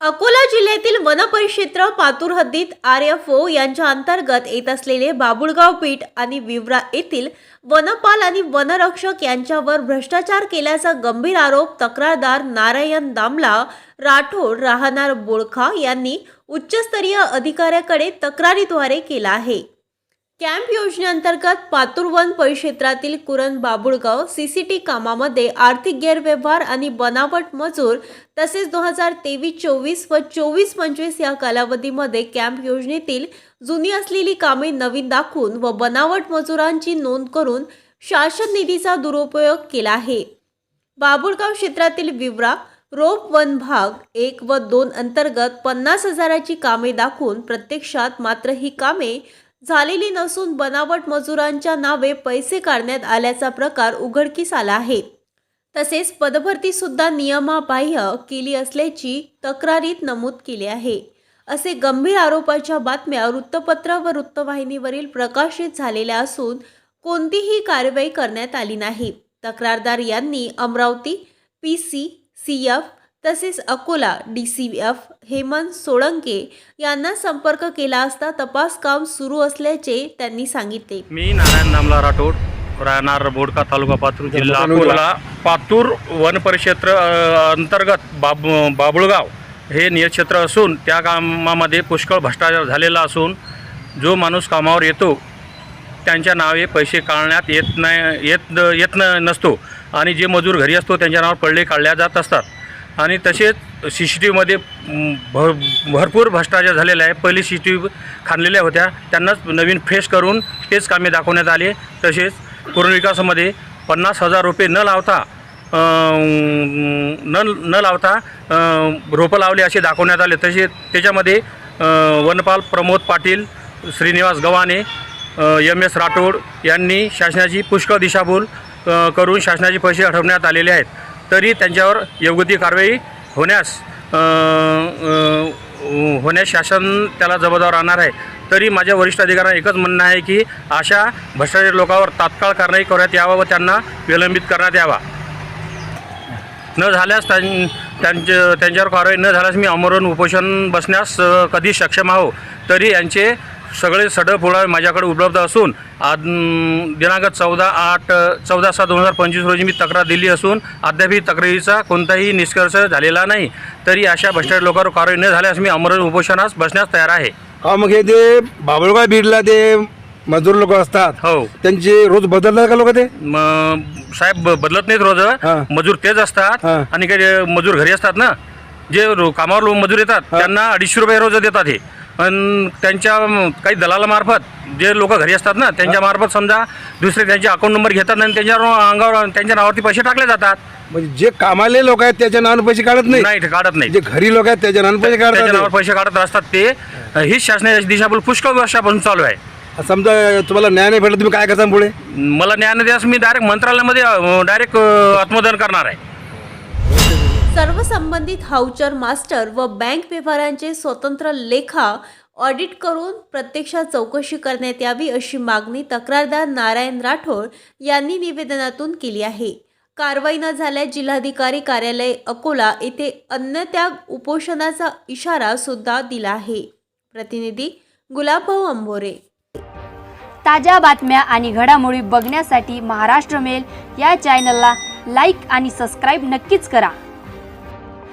अकोला जिल्ह्यातील वनपरिक्षेत्र पातूर हद्दीत आर एफ ओ यांच्या अंतर्गत येत असलेले बाबुळगाव पीठ आणि विवरा येथील वनपाल आणि वनरक्षक यांच्यावर भ्रष्टाचार केल्याचा गंभीर आरोप तक्रारदार नारायण दामला राठोड राहणार बोळखा यांनी उच्चस्तरीय अधिकाऱ्याकडे तक्रारीद्वारे केला आहे. कॅम्प योजनेअंतर्गत पातूर वन परिक्षेत्रातील कुरण बाबुळगाव सीसीटी कामामध्ये आर्थिक गैरव्यवहार आणि बनावट मजूर तसेच दोन हजार तेवीस चोवीस व चोवीस पंचवीस या कालावधीमध्ये कॅम्प योजनेतील जुनी असलेली कामे नवीन दाखवून व बनावट मजुरांची नोंद करून शासन निधीचा दुरुपयोग केला आहे. बाबुळगाव क्षेत्रातील विवरा रोप वन भाग एक व दोन अंतर्गत पन्नास हजाराची कामे दाखवून प्रत्यक्षात मात्र ही कामे झालेली नसून बनावट मजुरांच्या नावे पैसे काढण्यात आल्याचा प्रकार उघडकीस आला आहे. तसेच पदभरती सुद्धा नियमाबाह्य केली असल्याची तक्रारीत नमूद केली आहे. असे गंभीर आरोपाच्या बातम्या वृत्तपत्र व वृत्तवाहिनीवरील प्रकाशित झालेल्या असून कोणतीही कारवाई करण्यात आली नाही. तक्रारदार यांनी Amravati P C C F तसेच Akola D C F Hemant Solanke यांना संपर्क केला असता तपास काम सुरू असल्याचे त्यांनी सांगितले. मी नारायण नामला राठोड राहणार बोडका तालुका पातूर जिल्हा अकोला. पातूर वन परिक्षेत्र अंतर्गत बाब बाबुळगाव हे नियक्षेत्र असून त्या कामामध्ये पुष्कळ भ्रष्टाचार झालेला असून जो माणूस कामावर येतो त्यांच्या नावे पैसे काढण्यात येत नाही येत येत न नसतो. आणि जे मजूर घरी असतो त्यांच्या नावावर पडले काढल्या जात असतात. आणि तसेच सी सी टी व्हीमध्ये भर भरपूर भ्रष्टाचार झालेला आहे. पहिली सी सी टी व्ही खाणलेल्या होत्या. त्यांनाच नवीन फ्रेश करून तेच कामे दाखवण्यात आले. तसेच पूर्णविकासामध्ये पन्नास हजार रुपये न लावता न न लावता रोपं लावले असे दाखवण्यात आले. तसेच त्याच्यामध्ये वनपाल प्रमोद पाटील श्रीनिवास गव्हाणे एम एस राठोड यांनी शासनाची पुष्कळ दिशाभूल करून शासनाचे पैसे हटवण्यात आलेले आहेत. तरी त्यांच्यावर योग्य ती कारवाई होण्यास होण्यास शासन त्याला जबाबदार राहणार आहे. तरी माझ्या वरिष्ठ अधिकाऱ्यांना एकच म्हणणं आहे की अशा भ्रष्टाचार लोकांवर तात्काळ कारवाई करण्यात यावा व त्यांना विलंबित करण्यात यावा. न झाल्यास त्यां त्यांच्या त्यांच्यावर कारवाई न झाल्यास मी अमरून उपोषण बसण्यास कधी सक्षम आहो. तरी यांचे सगळे सडळ पुरावे माझ्याकडे उपलब्ध असून आज दिनांक चौदा आठ चौदा सात दोन हजार पंचवीस रोजी मी तक्रार दिली असून अद्यापही तक्रारीचा कोणताही निष्कर्ष झालेला नाही. तरी अशा भ्रष्टाचारी लोकांवर कारवाई न झाल्यास मी आमरण उपोषणास बसण्यास तयार आहे. हा मग हे ते बाबळगाव बीडला ते मजूर लोक असतात हो. त्यांचे रोज बदलतात का लोक ते? म- साहेब बदलत नाहीत रोज. हा. मजूर तेच असतात हा. आणि काही मजूर घरी असतात ना जे रो- कामावर लो- मजूर येतात त्यांना अडीचशे रुपये रोज देतात हे. पण त्यांच्या काही दलालामार्फत जे लोक घरी असतात ना त्यांच्या मार्फत समजा दुसरे त्यांचे अकाउंट नंबर घेतात आणि त्यांच्या अंगावर त्यांच्या नावावरती पैसे टाकले जातात. म्हणजे जे कामाले लोक आहेत त्याच्या नावानं पैसे काढत नाही नाही काढत नाही जे घरी लोक आहेत त्याच्या नावानं पैसे त्याच्या नावावर काढतात पैसे काढत असतात ते हीच शासनाची दिशाभूल पुष्कळ वर्षापासून चालू आहे. समजा तुम्हाला न्याय नाही भेटला तुम्ही काय करता पुढे? मला न्याय द्यास मी डायरेक्ट मंत्रालयामध्ये डायरेक्ट आत्मदान करणार आहे. सर्व संबंधित हाऊचर मास्टर व बँक व्यवहारांचे स्वतंत्र लेखा ऑडिट करून प्रत्यक्षात चौकशी करण्यात यावी अशी मागणी तक्रारदार नारायण राठोड यांनी निवेदनातून केली आहे. कारवाई न झाल्यास जिल्हाधिकारी कार्यालय अकोला येथे अन्नत्याग उपोषणाचा इशारा सुद्धा दिला आहे. प्रतिनिधी गुलाबभाऊ अंबोरे. ताज्या बातम्या आणि घडामोडी बघण्यासाठी महाराष्ट्र मेल या चॅनलला लाईक आणि सबस्क्राईब नक्कीच करा.